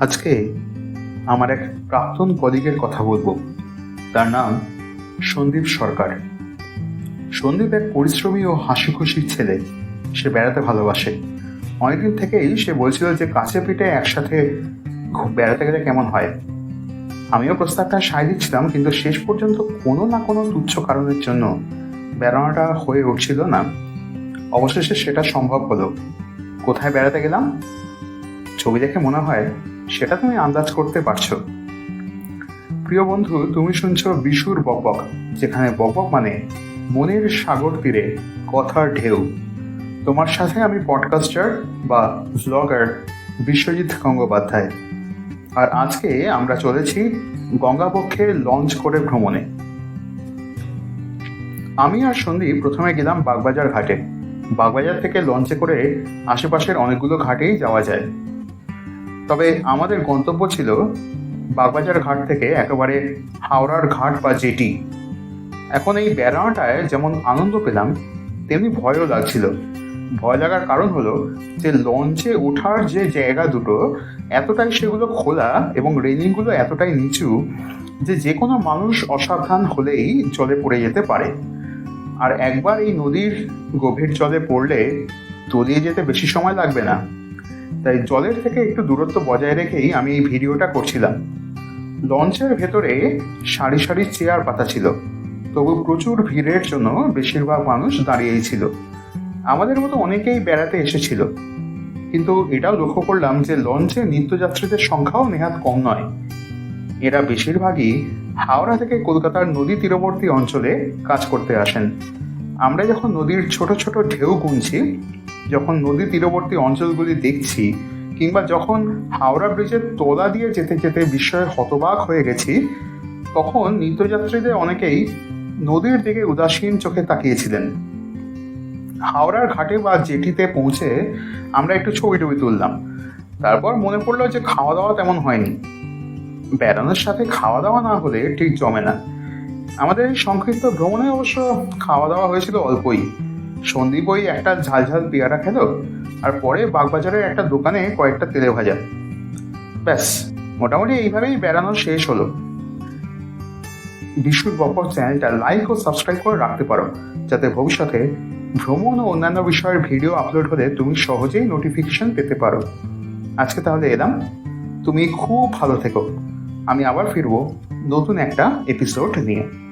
আজকে আমার এক প্রাক্তন কলিগের কথা বলব। তার নাম সন্দীপ সরকার। সন্দীপ এক পরিশ্রমী ও হাসি খুশির ছেলে। সে বেড়াতে ভালোবাসে। অনেকদিন থেকেই সে বলছিল যে কাছে পিঠে একসাথে বেড়াতে গেলে কেমন হয়। আমিও প্রস্তাবটা সায় দিচ্ছিলাম, কিন্তু শেষ পর্যন্ত কোনো না কোনো তুচ্ছ কারণের জন্য বেড়ানোটা হয়ে উঠছিল না। অবশেষে সেটা সম্ভব হলো। কোথায় বেড়াতে গেলাম? ছবি দেখে মনে হয় সেটা তুমি আন্দাজ করতে পারছ। প্রিয় বন্ধু, তুমি শুনছো বিশুর বকবক যেখানে বকবক মানে মনের সাগর তীরে কথার ঢেউ। তোমার সাথে আমি পডকাস্টার বা ভ্লগার বিশ্বজিৎ গঙ্গোপাধ্যায়। আর আজকে আমরা চলেছি গঙ্গাপক্ষে লঞ্চ করে ভ্রমণে। আমি আর সন্দীপ প্রথমে গেলাম বাগবাজার ঘাটে। বাগবাজার থেকে লঞ্চে করে আশেপাশের অনেকগুলো ঘাটেই যাওয়া যায়। তবে আমাদের গন্তব্য ছিল বাগবাজার ঘাট থেকে একেবারে হাওড়ার ঘাট বা জেটি। এখন এই বেড়াটায় যেমন আনন্দ পেলাম, তেমনি ভয়ও লাগছিল। ভয় লাগার কারণ হলো যে লঞ্চে ওঠার যে জায়গা দুটো, এতটাই সেগুলো খোলা এবং রেলিংগুলো এতটাই নিচু যে যে কোনো মানুষ অসাবধান হলেই জলে পড়ে যেতে পারে। আর একবার এই নদীর গভীর জলে পড়লে তলিয়ে যেতে বেশি সময় লাগবে না। তাই জলের থেকে একটু দূরত্ব বজায় রেখেই আমি এই ভিডিওটা করছিলাম। লঞ্চের ভেতরে সারি সারি চেয়ার পাতা ছিল। তবু প্রচুর ভিড়ের জন্য বেশিরভাগ মানুষ দাঁড়িয়েই ছিল। আমাদের মতো অনেকেই বেড়াতে এসেছিল। কিন্তু এটাও লক্ষ্য করলাম যে লঞ্চে নিত্যযাত্রীদের সংখ্যাও নেহাত কম নয়। এরা বেশিরভাগই হাওড়া থেকে কলকাতার নদী তীরবর্তী অঞ্চলে কাজ করতে আসেন। আমরা যখন নদীর ছোট ছোট ঢেউ গুনছি যখন নদী তীরবর্তী অঞ্চলগুলি দেখছি, কিংবা যখন হাওড়া ব্রিজের তোলা দিয়ে যেতে যেতে বিস্ময়ে হতবাক হয়ে গেছি, তখন নিত্যযাত্রীদের অনেকেই নদীর দিকে উদাসীন চোখে তাকিয়েছিলেন। হাওড়ার ঘাটে বা জেটিতে পৌঁছে আমরা একটু ছবি টবি তুললাম। তারপর মনে পড়ল যে খাওয়া দাওয়া তেমন হয়নি। বেড়ানোর সাথে খাওয়া দাওয়া না হলে ঠিক জমে না। আমাদের সংক্ষিপ্ত ভ্রমণে অবশ্য খাওয়া দাওয়া হয়েছিল অল্পই। সন্দীপ ওই একটা ঝাল ঝাল পেয়ারা খেলো, আর পরে বাগবাজারের একটা দোকানে কয়েকটা তেলে ভাজা। ব্যাস, মোটামুটি এইভাবেই বেড়ানো শেষ হলো। বিশুর বপর চ্যানেলটা লাইক ও সাবস্ক্রাইব করে রাখতে পারো, যাতে ভবিষ্যতে ভ্রমণ ও অন্যান্য বিষয়ের ভিডিও আপলোড হলে তুমি সহজেই নোটিফিকেশন পেতে পারো। আজকে তাহলে এলাম। তুমি খুব ভালো থেকো। আমি আবার ফিরবো নতুন একটা এপিসোড নিয়ে।